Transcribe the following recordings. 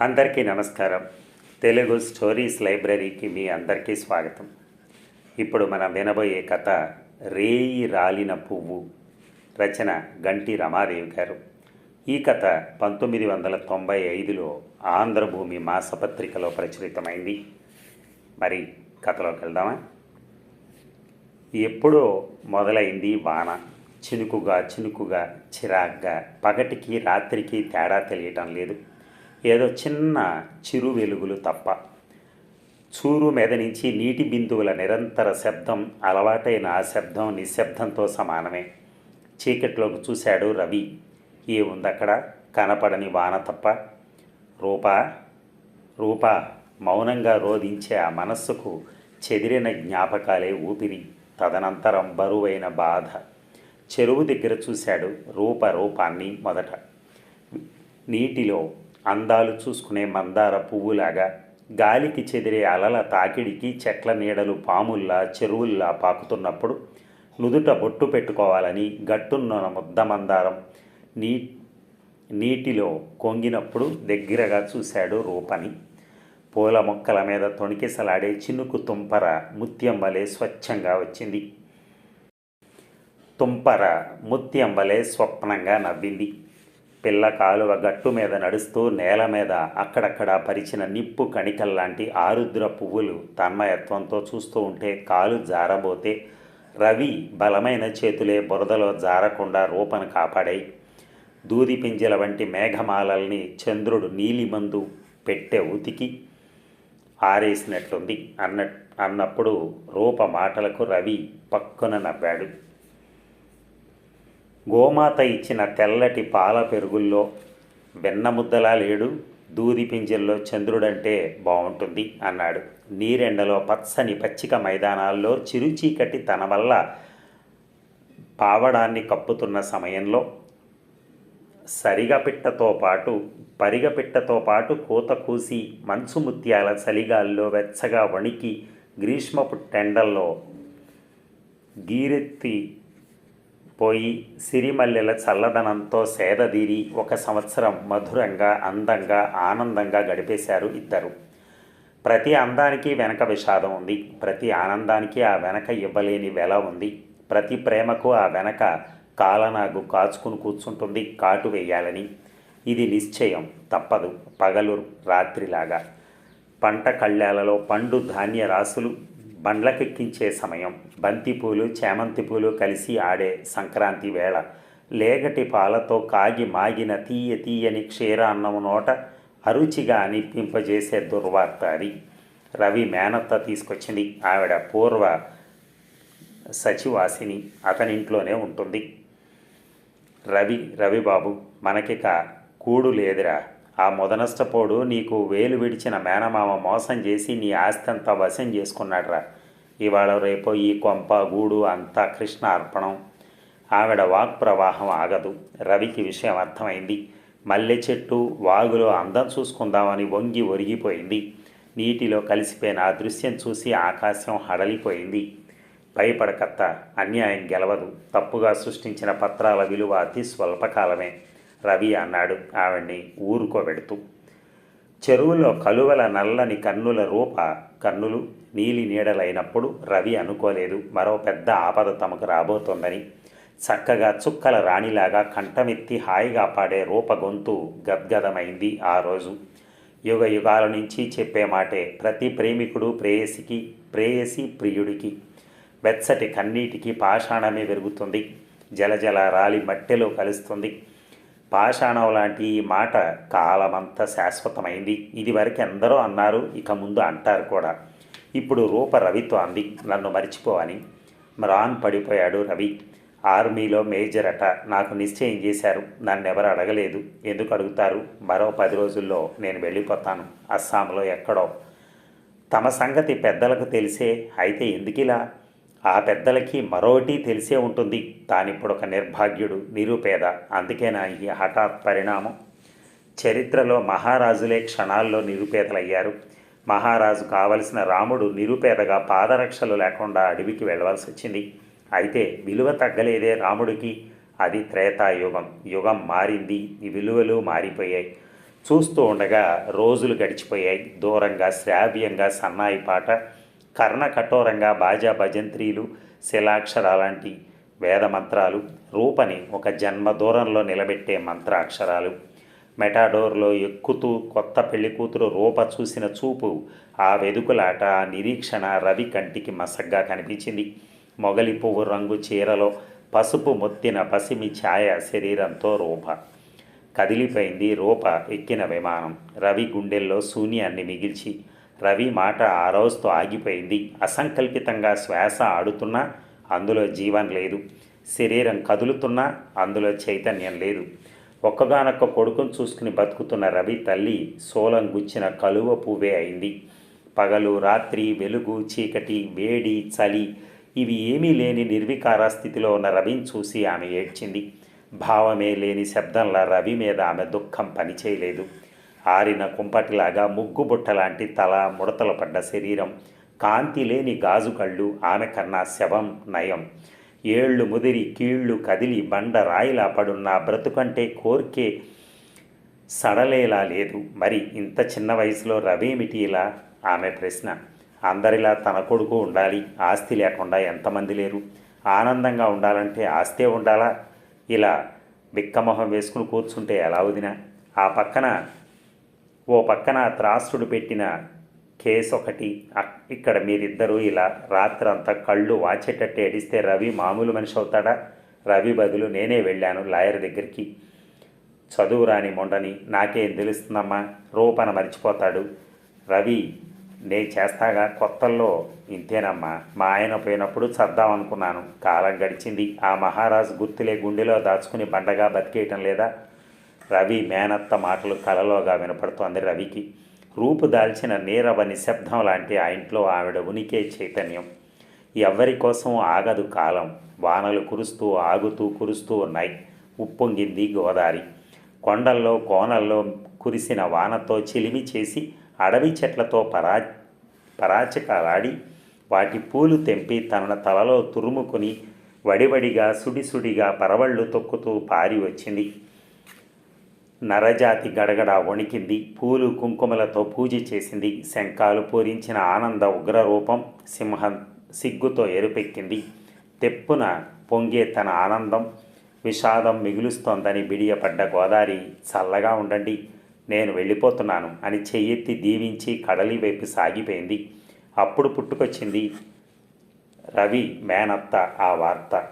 అందరికీ నమస్కారం. తెలుగు స్టోరీస్ లైబ్రరీకి మీ అందరికీ స్వాగతం. ఇప్పుడు మనం వినబోయే కథ రేయి రాలిన పువ్వు. రచన గంటి రమాదేవి గారు. ఈ కథ పంతొమ్మిది వందల తొంభై ఐదులో ఆంధ్రభూమి మాసపత్రికలో ప్రచురితమైంది. మరి కథలోకి వెళ్దామా? ఎప్పుడో మొదలైంది వాన. చినుకుగా చినుకుగా చిరాగ్గా పగటికి రాత్రికి తేడా తెలియటం లేదు. ఏదో చిన్న చిరు వెలుగులు తప్ప. చూరు మీద నుంచి నీటి బిందువుల నిరంతర శబ్దం అలవాటైన ఆ శబ్దం నిశ్శబ్దంతో సమానమే. చీకట్లోకి చూశాడు రవి. ఏముందక్కడ? కనపడని వాన తప్ప. రూప? రూప? మౌనంగా రోధించే ఆ మనస్సుకు చెదిరిన జ్ఞాపకాలే ఊపిరి. తదనంతరం బరువైన బాధ. చెరువు దగ్గర చూశాడు రూప రూపాన్ని మొదట. నీటిలో అందాలు చూసుకునే మందార పువ్వులాగా గాలికి చెదిరే అలల తాకిడికి చెట్ల నీడలు పాముల్లా చెరువుల్లా పాకుతున్నప్పుడు నుదుట బొట్టు పెట్టుకోవాలని గట్టున్న ముద్ద మందారం నీ నీటిలో కొంగినప్పుడు దగ్గరగా చూశాడు రూపని. పూల మొక్కల మీద తొణికిసలాడే చినుకు తుంపర ముత్యం వలె స్వచ్ఛంగా వచ్చింది. తుంపర ముత్యం వలె స్వప్నంగా నవ్వింది. పిల్ల కాలువ గట్టు మీద నడుస్తూ నేల మీద అక్కడక్కడ పరిచిన నిప్పు కణికల్లాంటి ఆరుద్ర పువ్వులు తన్మయత్వంతో చూస్తూ ఉంటే కాలు జారబోతే రవి బలమైన చేతులే బురదలో జారకుండా రూపను కాపాడాయి. దూది పింజల వంటి మేఘమాలల్ని చంద్రుడు నీలిమందు పెట్టె ఉతికి ఆరేసినట్లుంది. అన్న అన్నప్పుడు రూప మాటలకు రవి పక్కున నవ్వాడు. గోమాత ఇచ్చిన తెల్లటి పాల పెరుగుల్లో వెన్నముద్దలా లేడు దూది పింజల్లో చంద్రుడంటే బాగుంటుంది అన్నాడు. నీరెండలో పచ్చని పచ్చిక మైదానాల్లో చిరుచీకటి తన వల్ల పావడాన్ని కప్పుతున్న సమయంలో సరిగపిట్టతో పాటు పరిగపిట్టతో పాటు కూత కూసి మంచు ముత్యాల చలిగాల్లో వెచ్చగా వణికి గ్రీష్మపు టెండల్లో గీరెత్తి పోయి సిరిమల్లెల చల్లదనంతో సేదదీరి ఒక సంవత్సరం మధురంగా అందంగా ఆనందంగా గడిపేశారు ఇద్దరు. ప్రతి అందానికి వెనక విషాదం ఉంది. ప్రతి ఆనందానికి ఆ వెనక ఇవ్వలేని వెల ఉంది. ప్రతి ప్రేమకు ఆ వెనక కాలనాగు కాచుకుని కూర్చుంటుంది కాటు వేయాలని. ఇది నిశ్చయం తప్పదు. పగలు రాత్రిలాగా. పంట కళ్ళాలలో పండు ధాన్య రాసులు బండ్లకెక్కించే సమయం. బంతిపూలు చేమంతి పూలు కలిసి ఆడే సంక్రాంతి వేళ. లేగటి పాలతో కాగి మాగిన తీయ తీయని క్షీరాన్నం నోట అరుచిగా అనిపింపజేసే దుర్వార్త అది రవి మేనత్త తీసుకొచ్చింది. ఆవిడ పూర్వ సచివాసిని. అతనింట్లోనే ఉంటుంది. రవి రవిబాబు మనకిక కూడు లేదురా. ఆ మొదనష్టపోడు నీకు వేలు విడిచిన మేనమామ మోసం చేసి నీ ఆస్తి అంతా వశం చేసుకున్నాడురా. ఇవాళ రేపో ఈ కొంప గూడు అంతా కృష్ణ అర్పణం. ఆవిడ వాక్ ప్రవాహం ఆగదు. రవికి విషయం అర్థమైంది. మల్లె చెట్టు వాగులో అందం చూసుకుందామని వంగి ఒరిగిపోయింది. నీటిలో కలిసిపోయిన ఆ దృశ్యం చూసి ఆకాశం హడలిపోయింది. భయపడకత్త అన్యాయం గెలవదు. తప్పుగా సృష్టించిన పత్రాల విలువ అతి స్వల్పకాలమే. రవి అన్నాడు ఆవిడ్ని ఊరుకోబెడుతూ. చెరువులో కలువల నల్లని కన్నుల రూప కన్నులు నీలి నీడలైనప్పుడు రవి అనుకోలేదు మరో పెద్ద ఆపద తమకు రాబోతోందని. చక్కగా చుక్కల రాణిలాగా కంఠమెత్తి హాయిగా పాడే రూప గొంతు గద్గదమైంది ఆ రోజు. యుగ యుగాల నుంచి చెప్పే మాటే ప్రతి ప్రేమికుడు ప్రేయసికి ప్రేయసి ప్రియుడికి. వెచ్చటి కన్నీటికి పాషాణమే పెరుగుతుంది జలజల రాలి మట్టెలో కలుస్తుంది. పాషాణం లాంటి ఈ మాట కాలమంతా శాశ్వతమైంది. ఇది వరకు ఎందరో అన్నారు ఇక ముందు అంటారు కూడా. ఇప్పుడు రూప రవితో అంది నన్ను మర్చిపోవని మ్రాన్ పడిపోయాడు రవి. ఆర్మీలో మేజర్ అట నాకు నిశ్చయం చేశారు. నన్ను ఎవరు అడగలేదు. ఎందుకు అడుగుతారు? మరో పది రోజుల్లో నేను వెళ్ళిపోతాను. అస్సాంలో ఎక్కడో. తమ సంగతి పెద్దలకు తెలిసే అయితే ఎందుకిలా? ఆ పెద్దలకి మరోటి తెలిసే ఉంటుంది. తానిప్పుడు ఒక నిర్భాగ్యుడు నిరుపేద. అందుకేనా ఈ హఠాత్ పరిణామం? చరిత్రలో మహారాజులే క్షణాల్లో నిరుపేదలయ్యారు. మహారాజు కావలసిన రాముడు నిరుపేదగా పాదరక్షలు లేకుండా అడవికి వెళ్ళవలసి వచ్చింది. అయితే విలువ తగ్గలేదే రాముడికి. అది త్రేతాయుగం. యుగం మారింది. ఈ విలువలు మారిపోయాయి. చూస్తూ ఉండగా రోజులు గడిచిపోయాయి. దూరంగా శ్రావ్యంగా సన్నాయి పాట కర్ణ కఠోరంగా బాజా భజంత్రీలు శిలాక్షరాలాంటి వేద మంత్రాలు రూపని ఒక జన్మ దూరంలో నిలబెట్టే మంత్రాక్షరాలు. మెటాడోర్లో ఎక్కుతూ కొత్త పెళ్ళి కూతురు రూప చూసిన చూపు ఆ వెదుకులాట ఆ నిరీక్షణ రవి కంటికి మసగ్గా కనిపించింది. మొగలి పువ్వు రంగు చీరలో పసుపు మొత్తిన పసిమి ఛాయ శరీరంతో రూప. కదిలిపోయింది రూప ఎక్కిన విమానం. రవి గుండెల్లో శూన్యాన్ని మిగిల్చి రవి మాట ఆ రోజుతో ఆగిపోయింది. అసంకల్పితంగా శ్వాస ఆడుతున్నా అందులో జీవం లేదు. శరీరం కదులుతున్నా అందులో చైతన్యం లేదు. ఒక్కగానొక్క కొడుకును చూసుకుని బతుకుతున్న రవి తల్లి సోలం గుచ్చిన కలువ పువ్వే అయింది. పగలు రాత్రి వెలుగు చీకటి వేడి చలి ఇవి ఏమీ లేని నిర్వికార స్థితిలో ఉన్న రవిని చూసి ఆమె ఏడ్చింది. భావమే లేని శబ్దంలా రవి మీద ఆమె దుఃఖం పనిచేయలేదు. ఆరిన కుంపటిలాగా ముగ్గుబుట్ట లాంటి తల ముడతలు పడ్డ శరీరం కాంతి లేని గాజు కళ్ళు ఆమె కన్నా శవం నయం. ఏళ్ళు ముదిరి కీళ్ళు కదిలి బండ రాయిలా పడున్న బ్రతుకంటే కోర్కే సడలేలా లేదు. మరి ఇంత చిన్న వయసులో రవేమిటి ఇలా? ఆమె ప్రశ్న. అందరిలా తన కొడుకు ఉండాలి ఆస్తి లేకుండా ఎంతమంది లేరు? ఆనందంగా ఉండాలంటే ఆస్తే ఉండాలా? ఇలా బిక్కమొహం వేసుకుని కూర్చుంటే ఎలా వదినా? ఆ పక్కన ఓ పక్కన త్రాసుడు పెట్టిన కేసు ఒకటి ఇక్కడ మీరిద్దరూ ఇలా రాత్రంతా కళ్ళు వాచేటట్టు ఏడిస్తే రవి మామూలు మనిషి అవుతాడా? రవి బదులు నేనే వెళ్ళాను లాయర్ దగ్గరికి. చదువు రాని మొండని నాకేం తెలుస్తుందమ్మా? రూపన మర్చిపోతాడు. రవి నే చేస్తాగా కొత్తల్లో? ఇంతేనమ్మా. మా ఆయన పోయినప్పుడు చద్దాం అనుకున్నాను. కాలం గడిచింది. ఆ మహారాజు గుర్తులే గుండెలో దాచుకుని బండగా బతికేయటం లేదా? రవి మేనత్త మాటలు కలలోగా వినపడుతోంది రవికి. రూపు దాల్చిన నీరవ నిశ్శబ్దం లాంటి ఆ ఇంట్లో ఆవిడ ఉనికే చైతన్యం. ఎవ్వరి కోసం ఆగదు కాలం. వానలు కురుస్తూ ఆగుతూ కురుస్తూ ఉన్నాయి. ఉప్పొంగింది గోదారి. కొండల్లో కోనల్లో కురిసిన వానతో చిలిమి చేసి అడవి చెట్లతో పరా పరాచకాలాడి వాటి పూలు తెంపి తన తలలో తురుముకొని వడివడిగా సుడిసుడిగా పరవళ్ళు తొక్కుతూ పారి వచ్చింది. నరజాతి గడగడ వణికింది. పూలు కుంకుమలతో పూజ చేసింది. శంఖాలు పూరించిన ఆనంద ఉగ్రరూపం సింహం సిగ్గుతో ఎరుపెక్కింది. తెప్పున పొంగే తన ఆనందం విషాదం మిగులుస్తోందని బిడియపడ్డ గోదారి చల్లగా ఉండండి నేను వెళ్ళిపోతున్నాను అని చెయ్యెత్తి దీవించి కడలి వైపు సాగిపోయింది. అప్పుడు పుట్టుకొచ్చింది రవి మేనత్త ఆ వార్త.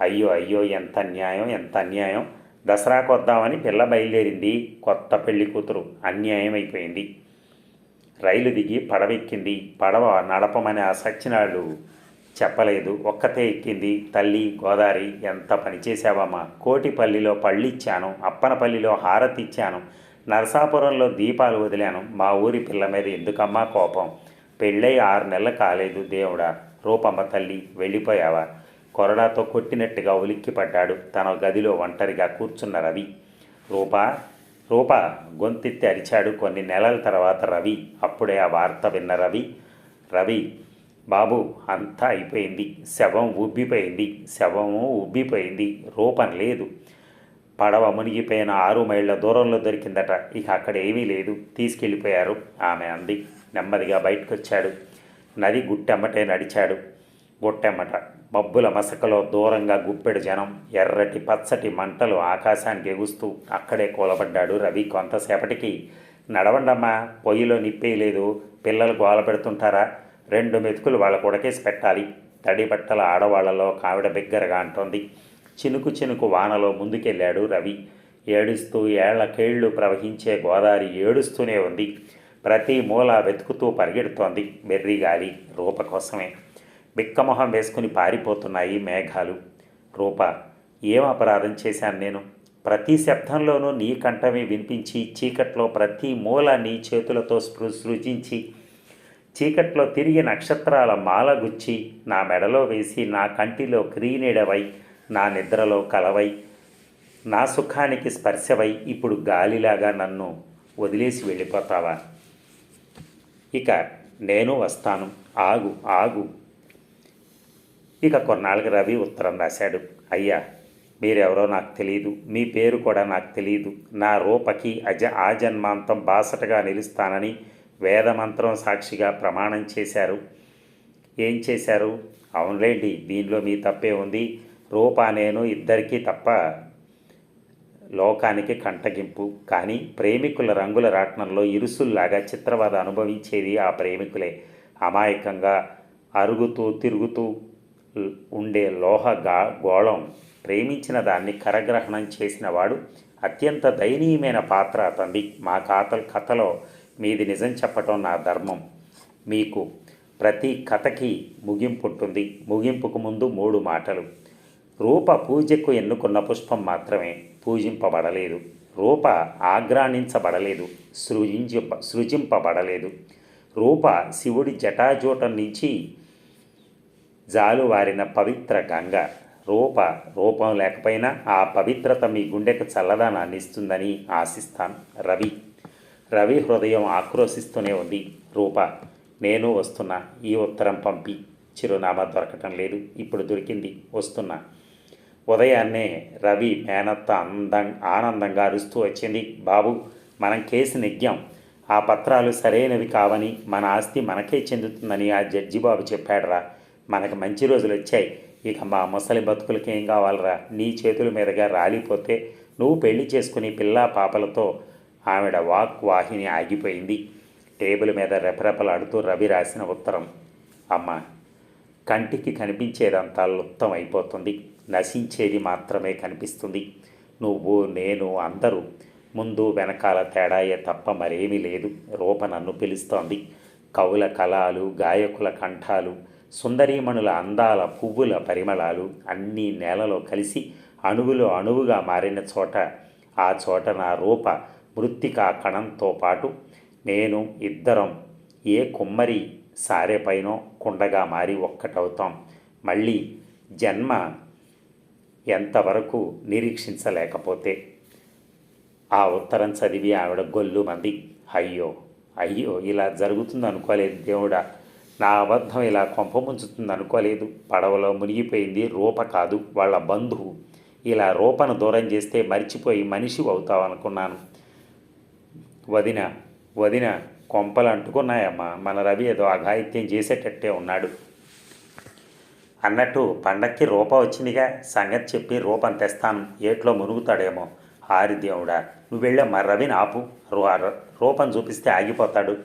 అయ్యో అయ్యో ఎంత అన్యాయం ఎంత అన్యాయం. దసరాకు వద్దామని పిల్ల బయలుదేరింది. కొత్త పెళ్ళి కూతురు అన్యాయం అయిపోయింది రైలు దిగి పడవెక్కింది. పడవ నడపమని ఆ సచ్చినాళ్ళు చెప్పలేదు. ఒక్కతే ఎక్కింది. తల్లి గోదావరి ఎంత పనిచేసావమ్మా కోటిపల్లిలో పళ్ళిచ్చాను. అప్పనపల్లిలో హారతి ఇచ్చాను నరసాపురంలో దీపాలు వదిలాను. మా ఊరి పిల్ల మీద ఎందుకమ్మా కోపం? పెళ్ళై ఆరు నెలలు కాలేదు దేవుడా. రూపమ్మ తల్లి వెళ్ళిపోయావా? కొరడాతో కొట్టినట్టుగా ఉలిక్కిపడ్డాడు. తన గదిలో ఒంటరిగా కూర్చున్న రవి. రూపా రూపా గొంతెత్తి అరిచాడు కొన్ని నెలల తర్వాత రవి. అప్పుడే ఆ వార్త విన్న రవి రవి బాబు అంతా అయిపోయింది. శవం ఉబ్బిపోయింది శవము ఉబ్బిపోయింది రూపం లేదు. పడవ మునిగిపోయిన ఆరు మైళ్ళ దూరంలో దొరికిందట. ఇక అక్కడ ఏమీ లేదు. తీసుకెళ్ళిపోయారు. ఆమె అంది. నెమ్మదిగా బయటకొచ్చాడు. నది గుట్టెమ్మటే నడిచాడు. గుట్టెమ్మట మబ్బుల మసకలో దూరంగా గుప్పెడు జనం ఎర్రటి పచ్చటి మంటలు ఆకాశానికి ఎగుస్తూ అక్కడే కూలబడ్డాడు రవి కొంతసేపటికి. నడవండమ్మా పొయ్యిలో నిప్పేయలేదు పిల్లలు గోల పెడుతుంటారా? రెండు మెతుకులు వాళ్ళ కొడకేసి పెట్టాలి. తడి బట్టల ఆడవాళ్ళలో కావిడ బిగ్గరగా అంటోంది. చినుకు చినుకు వానలో ముందుకెళ్ళాడు రవి. ఏడుస్తూ ఏళ్ళకేళ్ళు ప్రవహించే గోదావరి ఏడుస్తూనే ఉంది. ప్రతి మూల వెతుకుతూ పరిగెడుతోంది బెర్రీ గాలి రూప కోసమే బిక్కమొహం వేసుకుని పారిపోతున్నాయి మేఘాలు. రూప ఏం అపరాధం చేశాను నేను? ప్రతి శబ్దంలోనూ నీ కంఠమే వినిపించి చీకట్లో ప్రతి మూల నీ చేతులతో స్పృ సృజించి చీకట్లో తిరిగి నక్షత్రాల మాల గుచ్చి నా మెడలో వేసి నా కంటిలో క్రీనీడవై నా నిద్రలో కలవై నా సుఖానికి స్పర్శవై ఇప్పుడు గాలిలాగా నన్ను వదిలేసి వెళ్ళిపోతావా? ఇక నేను వస్తాను. ఆగు ఆగు. ఇక కొన్నాళ్ళకి రవి ఉత్తరం రాశాడు. అయ్యా మీరెవరో నాకు తెలియదు మీ పేరు కూడా నాకు తెలియదు నా రూపకి అజ ఆజన్మాంతం బాసటగా నిలుస్తానని వేదమంత్రం సాక్షిగా ప్రమాణం చేశారు. ఏం చేశారు? అవునులేండి దీనిలో మీ తప్పే ఉంది. రూప నేను ఇద్దరికీ తప్ప లోకానికి కంటగింపు. కానీ ప్రేమికుల రంగుల రాట్నంలో ఇరుసుల్లాగా చిత్రవద అనుభవించేది ఆ ప్రేమికులే. అమాయకంగా అరుగుతూ తిరుగుతూ ఉండే లోహ గా గోళం ప్రేమించిన దాన్ని కరగ్రహణం చేసిన వాడు అత్యంత దయనీయమైన పాత్ర అతంది మా కాతల కథలో మీది నిజం చెప్పటం నా ధర్మం. మీకు ప్రతి కథకి ముగింపు ఉంటుంది. ముగింపుకు ముందు మూడు మాటలు. రూప పూజకు ఎన్నుకున్న పుష్పం మాత్రమే పూజింపబడలేదు. రూప ఆగ్రాణించబడలేదు. సృజించ సృజింపబడలేదు. రూప శివుడి జటాజూటం నుంచి జాలువారిన పవిత్ర గంగ. రూప రూపం లేకపోయినా ఆ పవిత్రత మీ గుండెకు చల్లదనాన్ని ఇస్తుందని ఆశిస్తాను. రవి. రవి హృదయం ఆక్రోశిస్తూనే ఉంది. రూప నేను వస్తున్నా. ఈ ఉత్తరం పంపి. చిరునామా దొరకటం లేదు. ఇప్పుడు దొరికింది. వస్తున్నా. ఉదయాన్నే రవి మేనత్త అందం ఆనందంగా అరుస్తూ వచ్చింది. బాబు మనం కేసు నెగ్గాం. ఆ పత్రాలు సరైనవి కావని మన ఆస్తి మనకే చెందుతుందని ఆ జడ్జి బాబు చెప్పాడురా. మనకు మంచి రోజులు వచ్చాయి. ఇక మా ముసలి బతుకులకి ఏం కావాలరా? నీ చేతుల మీదుగా రాలిపోతే నువ్వు పెళ్ళి చేసుకుని పిల్లా పాపలతో ఆవిడ వాక్ వాహిని ఆగిపోయింది. టేబుల్ మీద రెపరెపలాడుతూ రవి రాసిన ఉత్తరం. అమ్మ కంటికి కనిపించేదంతా లుప్తం అయిపోతుంది. నశించేది మాత్రమే కనిపిస్తుంది. నువ్వు నేను అందరూ ముందు వెనకాల తేడాయే తప్ప మరేమీ లేదు. రూప నన్ను పిలుస్తోంది. కవుల కళాలు గాయకుల కంఠాలు సుందరీమణుల అందాల పువ్వుల పరిమళాలు అన్నీ నేలలో కలిసి అణువులో అణువుగా మారిన చోట ఆ చోట నా రూప మృత్తికా కణంతో పాటు నేను ఇద్దరం ఏ కుమ్మరి సారెపైనో కుండగా మారి ఒక్కటవుతాం. మళ్ళీ జన్మ ఎంతవరకు నిరీక్షించలేకపోతే? ఆ ఉత్తరం చదివి ఆవిడ గొల్లు మంది. అయ్యో అయ్యో ఇలా జరుగుతుంది అనుకోలేదు దేవుడా. నా అబద్ధం ఇలా కొంపముంచుతుంది అనుకోలేదు. పడవలో మునిగిపోయింది రూప కాదు వాళ్ళ బంధువు. ఇలా రూపను దూరం చేస్తే మరిచిపోయి మనిషి అవుతావు అనుకున్నాను. వదిన వదిన కొంపలు అంటుకున్నాయమ్మా. మన రవి ఏదో అఘాయిత్యం చేసేటట్టే ఉన్నాడు. అన్నట్టు పండక్కి రూప వచ్చిందిగా. సంగతి చెప్పి రూపం తెస్తాను. ఏట్లో మునుగుతాడేమో. హారిదేవుడా నువ్వు వెళ్ళే మా రవిని ఆపు. రూ- రూపం చూపిస్తే ఆగిపోతాడు.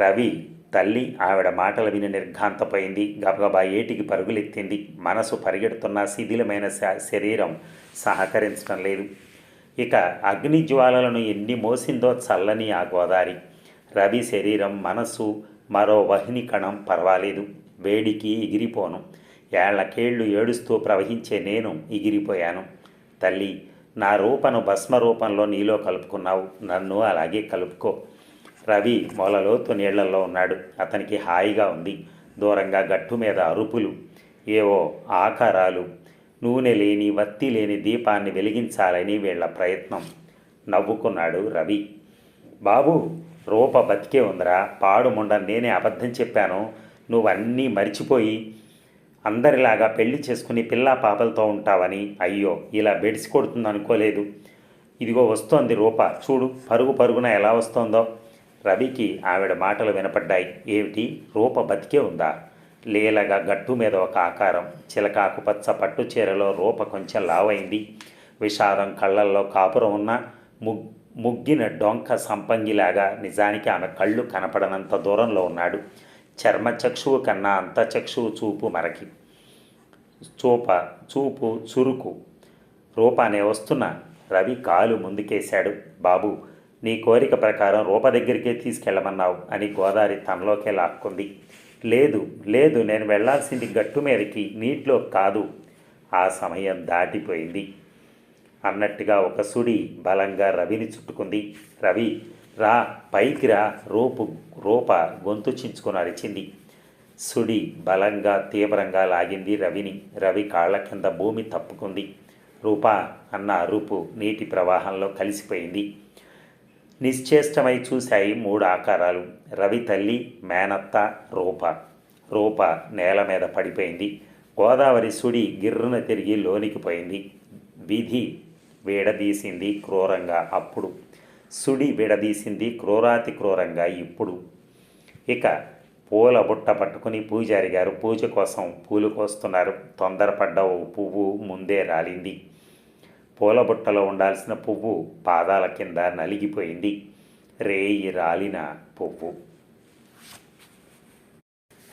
రవి తల్లి ఆవిడ మాటలు విని నిర్ఘాంతపోయింది. గబగబా ఏటికి పరుగులెత్తింది. మనసు పరిగెడుతున్న శిథిలమైన శ- శరీరం సహకరించడం లేదు. ఇక అగ్ని జ్వాలలను ఎన్ని మోసిందో చల్లని ఆ గోదారి. రవి శరీరం మనసు మరో వహిని కణం పర్వాలేదు. వేడికి ఎగిరిపోను. ఏళ్ళకేళ్ళు ఏడుస్తూ ప్రవహించే నేను ఎగిరిపోయాను. తల్లి నా రూపను భస్మ రూపంలో నీలో కలుపుకున్నావు. నన్ను అలాగే కలుపుకో. రవి మొలలోతు నీళ్ళలో ఉన్నాడు. అతనికి హాయిగా ఉంది. దూరంగా గట్టు మీద అరుపులు. ఏవో ఆకారాలు. నూనె లేని వత్తి లేని దీపాన్ని వెలిగించాలని వీళ్ళ ప్రయత్నం. నవ్వుకున్నాడు రవి. బాబు రూప బతికే ఉందిరా. పాడు ముండ నేనే అబద్ధం చెప్పాను. నువ్వన్నీ మరిచిపోయి అందరిలాగా పెళ్ళి చేసుకుని పిల్లా పాపలతో ఉంటావని. అయ్యో ఇలా బెడిసి కొడుతుంది అనుకోలేదు ఇదిగో వస్తోంది రూప. చూడు పరుగు పరుగున ఎలా వస్తోందో. రవికి ఆవిడ మాటలు వినపడ్డాయి. ఏమిటి? రూప బతికే ఉందా? లీలగా గట్టు మీద ఒక ఆకారం చిలకాకు పచ్చ పట్టు చీరలో రూప కొంచెం లావైంది. విషాదం కళ్ళల్లో కాపురం ఉన్న ముగ్ ముగ్గిన డొంక సంపంగిలాగా నిజానికి ఆమె కళ్ళు కనపడనంత దూరంలో ఉన్నాడు. చర్మ చక్షువు కన్నా అంత చక్షువు చూపు మరకి. చూప చూపు చురుకు. రూపానే వస్తున్న రవి కాలు ముందుకేశాడు. బాబు నీ కోరిక ప్రకారం రూప దగ్గరికే తీసుకెళ్ళమన్నావు అని గోదావరి తనలోకే లాక్కుంది. లేదు లేదు నేను వెళ్ళాల్సింది గట్టు మీదకి నీటిలో కాదు. ఆ సమయం దాటిపోయింది. అన్నట్టుగా ఒక సుడి బలంగా రవిని చుట్టుకుంది. రవి రా పైకి రా రూపు రూప గొంతు చించుకొని అరిచింది. సుడి బలంగా తీవ్రంగా లాగింది రవిని. రవి కాళ్ళ కింద భూమి తప్పుకుంది. రూపా అన్న రూపు నీటి ప్రవాహంలో కలిసిపోయింది. నిశ్చేష్టమై చూశాయి మూడు ఆకారాలు. రవి తల్లి మేనత్త రూప. రూప నేల మీద పడిపోయింది. గోదావరి సుడి గిర్రున తిరిగి లోనికి పోయింది. విధి విడదీసింది క్రూరంగా అప్పుడు. సుడి విడదీసింది క్రూరాతి క్రూరంగా ఇప్పుడు. ఇక పూల బుట్ట పట్టుకుని పూజారి గారు పూజ కోసం పూలు కోస్తున్నారు. తొందరపడ్డ ఓ పువ్వు ముందే రాలింది. పూల బుట్టలో ఉండాల్సిన పువ్వు పాదాల కింద నలిగిపోయింది. రేయి రాలిన పువ్వు.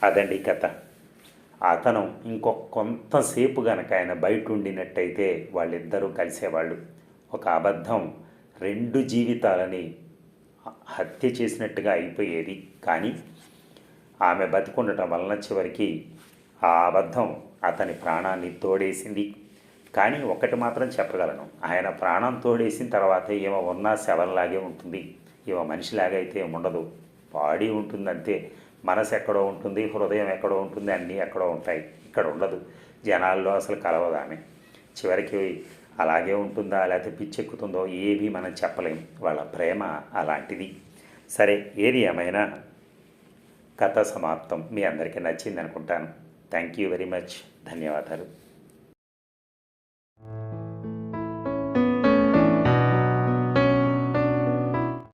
అదండి కథ. అతను ఇంకొక కొంతసేపు గనక ఆయన బయట ఉండినట్టయితే వాళ్ళిద్దరూ కలిసేవాళ్ళు. ఒక అబద్ధం రెండు జీవితాలని హత్య చేసినట్టుగా అయిపోయేది. కానీ ఆమె బతికుండటం వలన చివరికి ఆ అబద్ధం అతని ప్రాణాన్ని తోడేసింది. కానీ ఒకటి మాత్రం చెప్పగలను. ఆయన ప్రాణం తోడేసిన తర్వాత ఈమె ఉన్న శవంలాగే ఉంటుంది. ఈమె మనిషిలాగా అయితే ఉండదు బాడీ ఉంటుందంతే మనసు ఎక్కడో ఉంటుంది హృదయం ఎక్కడో ఉంటుంది అన్నీ ఎక్కడో ఉంటాయి. ఇక్కడ ఉండదు. జనాల్లో అసలు కలవదామే చివరికి అలాగే ఉంటుందా లేకపోతే పిచ్చెక్కుతుందో ఏవి మనం చెప్పలేం. వాళ్ళ ప్రేమ అలాంటిది. సరే ఏది ఏమైనా కథ సమాప్తం. మీ అందరికీ నచ్చింది అనుకుంటాను థ్యాంక్ యూ వెరీ మచ్ ధన్యవాదాలు.